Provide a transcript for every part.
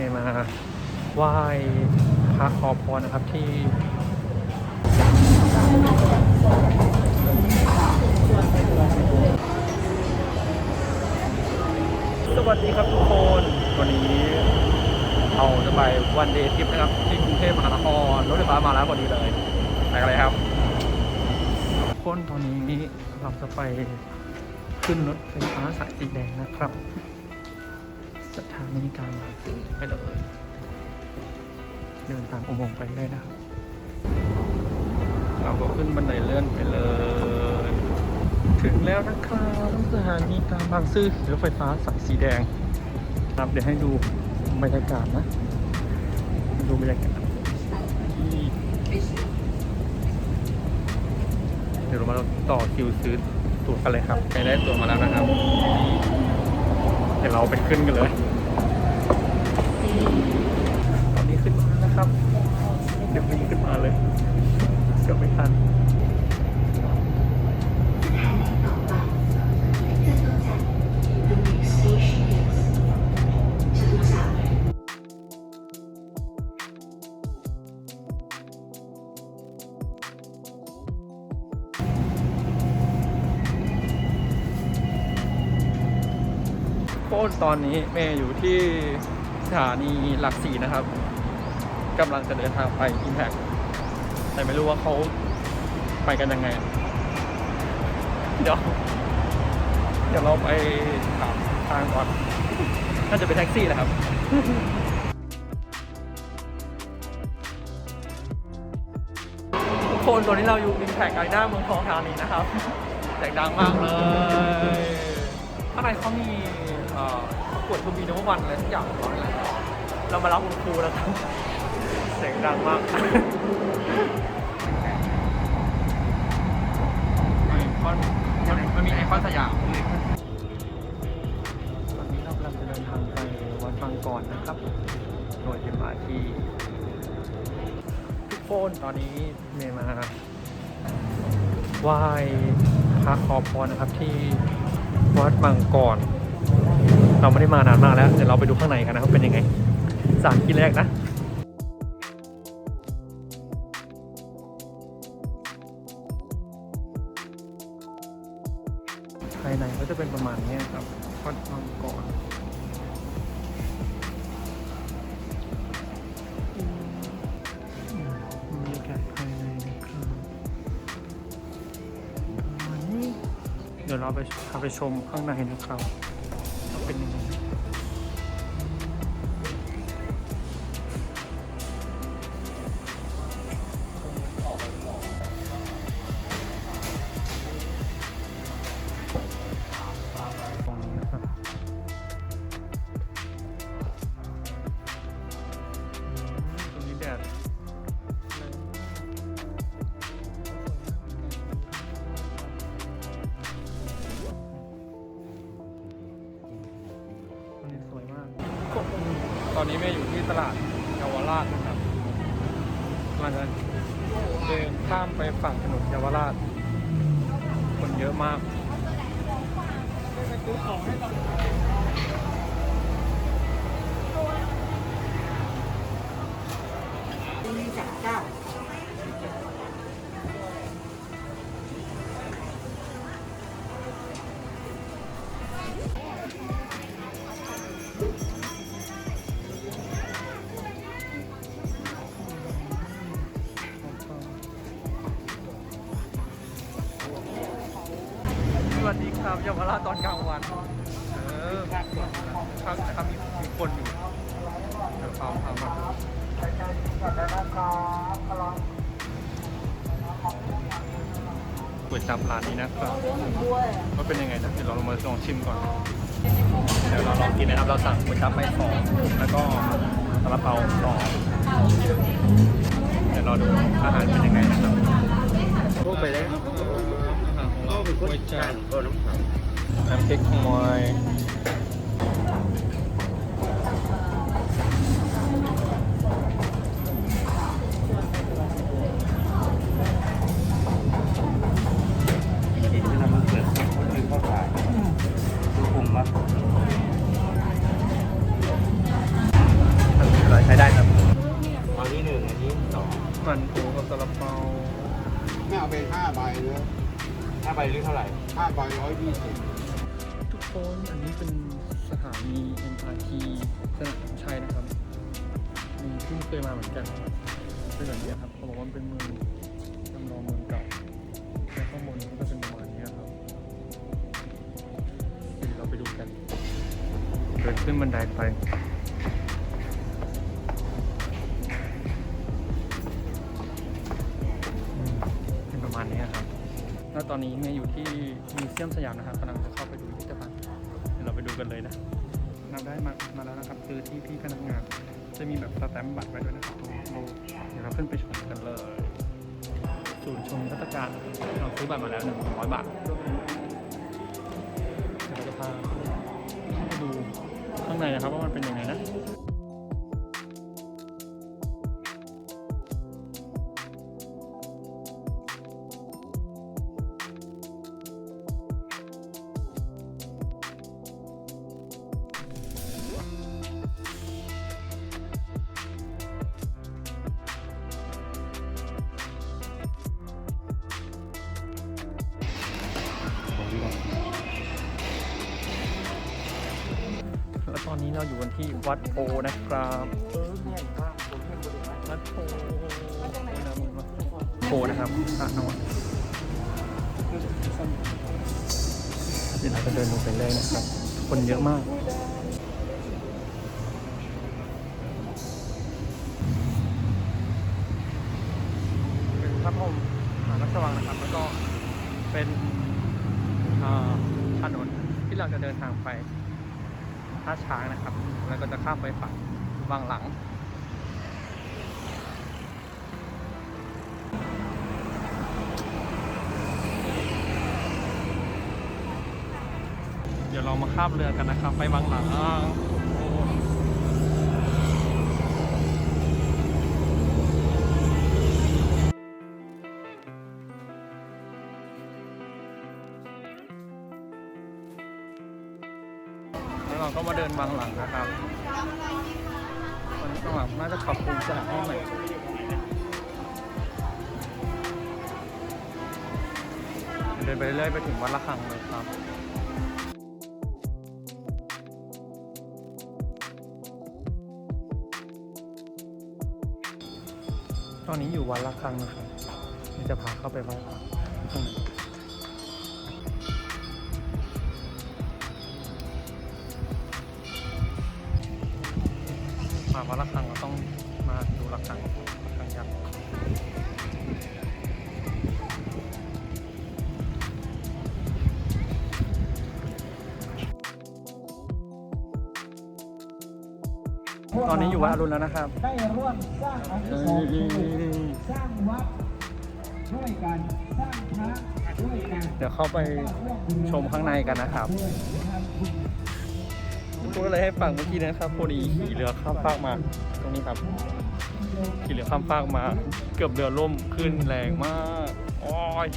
มย์มาไหว้พระขอพรนะครับที่สวัสดีครับทุกคน วันนี้เราจะไปวันเดย์ทริปนะครับ ที่กรุงเทพมหานครรถไฟฟ้ามาแล้วพอดีเลยไปกันเลยครับทุกคนตอนนี้เราจะไปขึ้นรถไฟฟ้าสายสีแดงนะครับ สถานีกางบางซื่อไปเลยเดินตามอุโมงค์ไปเลยนะครับ เราก็ขึ้นบันไดเลื่อนไปเลย ถึงแล้วนะครับสถานีกลางบางซื่อรถไฟฟ้าสายสีแดง ครับเดี๋ยวให้ดูบรรยากาศนะ ดูบรรยากาศที่เดี๋ยวเรามาต่อคิวซื้อตั๋วกันเลยครับใครได้ตั๋วมาแล้วนะครับ เดี๋ยวเราไปขึ้นกันเลยตอนนี้ขึ้นมาแล้วนะครับเดี๋ยวมีขึ้นมาเลยเกือบไม่ทัน นตอนนี้เมย์อยู่ที่สถานีหลักสี่นะครับกำลังจะเดินทางไป Impact แต่ไม่รู้ว่าเขาไปกันยังไง เดี๋ยว เดี๋ยวเราไปถามทางก่อน น่าจะเป็นแท็กซี่แหละครับทุกคนตอนนี้เราอยู่ Impact ไกลหน้าเมืองทองธานีนะครับเสียงดังมากเลยข้างในเขามี อ่อประกวดทูบีนวันอะไรทุกอย่างก่อนเลยเรามารับคุณครูแล้วครับเสียงดังมากไอคอนมันมีไอคอนสยามตอนนี้เรากำลังจะเดินทางไปวัดบางกรนนะครับ โดยจะมาที่ทุกคนตอนนี้เมย์มาไหว้พระขอพรนะครับที่วัดบางกร เราไม่ได้มานานมากแล้วเดี๋ยวเราไปดูข้างในกันนะครับเป็นยังไงสามที่แรกนะภายในก็จะเป็นประมาณนี้ครับวัดบางกรบรรยากาศภายในนะครับประมาณนี้เดี๋ยวเราไปพาไปชมข้างในนะครับ อนนี้แม่อยู่ที่ตลาดเยาวราชนะครับกำลังจะเดินข้ามไปฝั่งถนนเยาวราช คนเยอะมากส ยาวราชตอนกลางวัน เออครับครับมีมีคนอยู่เดี๋ยวเขาพามาดูก๋วยจับร้านนี้นะครับว่าเป็นยังไงนะเดี๋ยวเราลองมาลองชิมก่อน เดี๋ยวเราลองกินนะครับ เราสั่งก๋วยจับไม่สองแล้วก็ซาลาเปาสองเดี๋ยวเราดูอาหารเป็นยังไงนะครับพวกไปแล้วก็เป็นก๋วยจับก็ น้ำพริกขโมยนเปิดคนอื่เขาขาดูกลุ่มมั้อร่อยใช้ได้ครับอันนี้หนึ่งอันนี้สองมันปูกัซาลาเปาไม่เอาไปห้าใบเลยห้าใบหรือเท่าไหร่ห้าใบร้อยยี่สิบ คน อันนี้เป็นสถานี MRT สนามชัยนะครับมีที่เคยมาเหมือนกันเป็นแบบนี้ครับเขาบอกว่าเป็นเมืองจำลองเมืองเก่าและข้างบนก็จะเป็นประมาณนี้ครับเดี๋ยวเราไปดูกันเดินขึ้นบันไดไปเป็นประมาณนี้ครับแล้วตอนนี้เนี่ยอยู่ที่มิวเซียมสยามนะครับกำลังจะ กันเลยนะนำได้มามาแล้วนะครับคือที่พี่พนักงาน จะมีแบบสแตมป์บัตรไว้ด้วยนะครับเราเดี๋ยวเราขึ้นไปชมกันเลยศูนย์ชมนิทรรศการเราซื้อบัตรมาแล้วหนึ่งร้อยบาทเดี๋ยวเราจะพาไปดูข้างในนะครับว่ามันเป็นยังไงนะ เราอยู่กันที่วัดโพนะครับวัดโพโพนะครับพระนอนเดี๋ยวเราจะเดินลงไปเลยนะครับ คนเยอะมากเป็นพระพรหมหาราชวังนะครับ แล้วก็เป็นถนนที่เราจะเดินทางไป ท่าช้างนะครับ แล้วก็จะข้ามไปฝั่งบางหลัง เดี๋ยวเรามาข้ามเรือกันนะครับ ไปบางหลัง เราก็มาเดินบางหลังนะครับตอนนี้บางหลังน่าจะปรับปรุงสถานที่ใหม่เดินไปเรื่อยไปถึงวัดละคังเลยครับตอนนี้อยู่วัดละคังนะครับจะพาเข้าไปวัดละคังางในมาวัดละคังเราต้องมาดูละคังละคังยักษ์ตอนนี้อยู่วัดอรุณแล้วนะครับ ได้ร่วมสร้างอานุสรณ์สร้างวัดด้วยกันสร้างพระด้วยกัน เดี๋ยวเข้าไปชมข้างในกันนะครับด้วยนะครับ พูดอะไรให้ฟังเมื่อกี้นะครับพอดีขี่เรือข้ามฟากมา ตรงนี้ครับขี่เรือข้ามฟากมา เกือบเรือล่มขึ้นแรงมากโอ้ย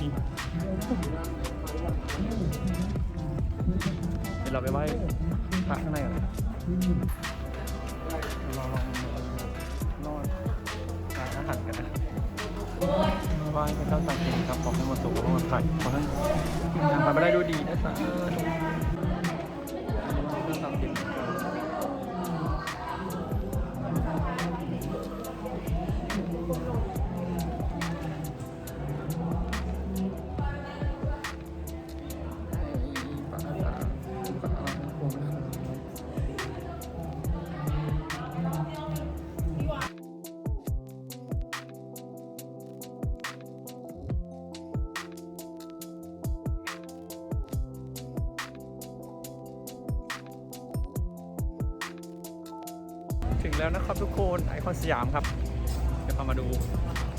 เดี๋ยวเราไปไหว้พระข้างในกันนเราลองนอนทานอาหารกันนะไหว้พระเจ้าตากสินครับขอให้มาสู่พระมาไทยขอให้งานไปไม่ได้ด้วยดีนะครับเรื่องความ ผิด ถึงแล้วนะครับทุกคนไอคอนสยามครับเดี๋ยวพามาดู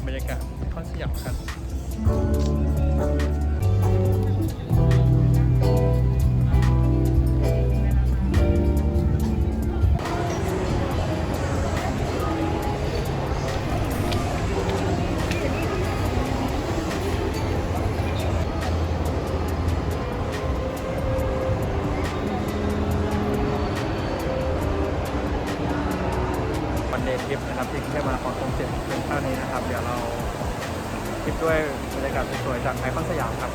บรรยากาศไอคอนสยามกัน จากไอคอนสยามครับ